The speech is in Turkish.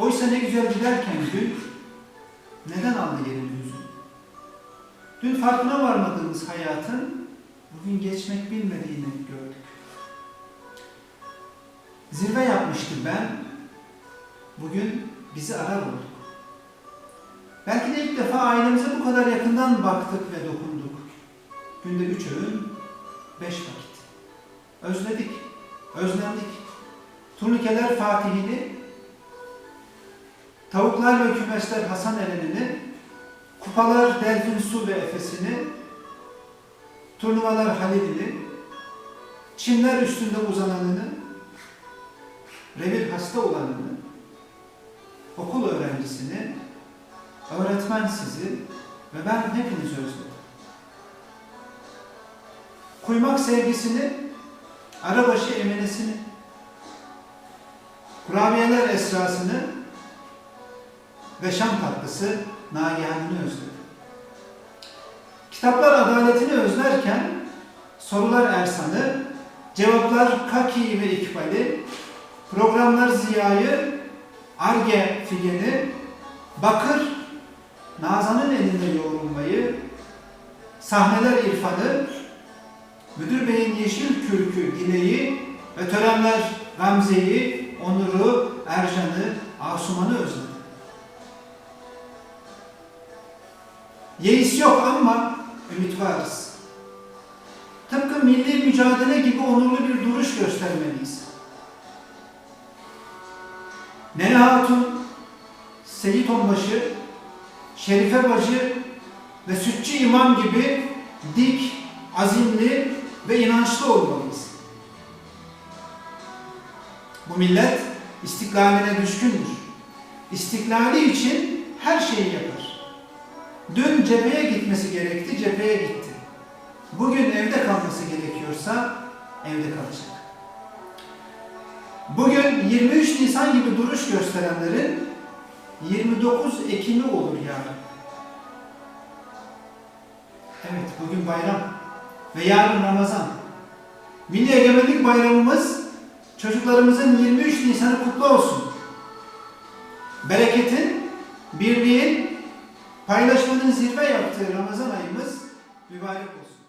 Oysa ne güzel giderken gün neden aldı yerini hüzün? Dün farkına varmadığımız hayatın bugün geçmek bilmediğini gördük. Zirve yapmıştım ben, bugün bizi arar olduk. Belki de ilk defa ailemize bu kadar yakından baktık ve dokunduk. Günde üç öğün, beş vakit. Özledik, özlendik. Turnikeler Fatih'ini, tavuklar ve kümesler Hasan Eren'ini, kupalar Delfin Su ve Efes'ini, turnuvalar Halil'ini, çimler üstünde uzananını, revir hasta olanını, okul öğrencisini, öğretmen sizi ve ben hepinizi özledim. Kuymak sevgisini, arabaşı eminesini, kurabiyeler esrasını ve şam tatlısı nagihanını özledim. Kitaplar adaletini özlerken sorular Ersan'ı, cevaplar Kaki ve İkbal'i, programlar Ziya'yı, Arge Figen'i, Bakır, Nazan'ın elinde yoğrulmayı, sahneler İrfan'ı, Müdür Bey'in yeşil kürkü Dileği ve törenler Gamze'yi, Onur'u, Ercan'ı, Asuman'ı özledim. Yeis yok ama ümit varız. Tıpkı milli mücadele gibi onurlu bir duruş göstermeliyiz. Nene Hatun, Seyit Onbaşı, Şerife Bacı ve Sütçü İmam gibi dik, azimli ve inançlı olmalıyız. Bu millet istiklaline düşkündür. İstiklali için her şeyi yapar. Dün cepheye gitmesi gerekti, cepheye gitti. Bugün evde kalması gerekiyorsa evde kalacak. Bugün 23 Nisan gibi duruş gösterenlerin 29 Ekim'i olur yarın. Evet, bugün bayram ve yarın Ramazan. Milli Egemenlik Bayramımız çocuklarımızın 23 Nisan'ı kutlu olsun. Bereketin, birliğin, paylaşmanın zirve yaptığı Ramazan ayımız mübarek olsun.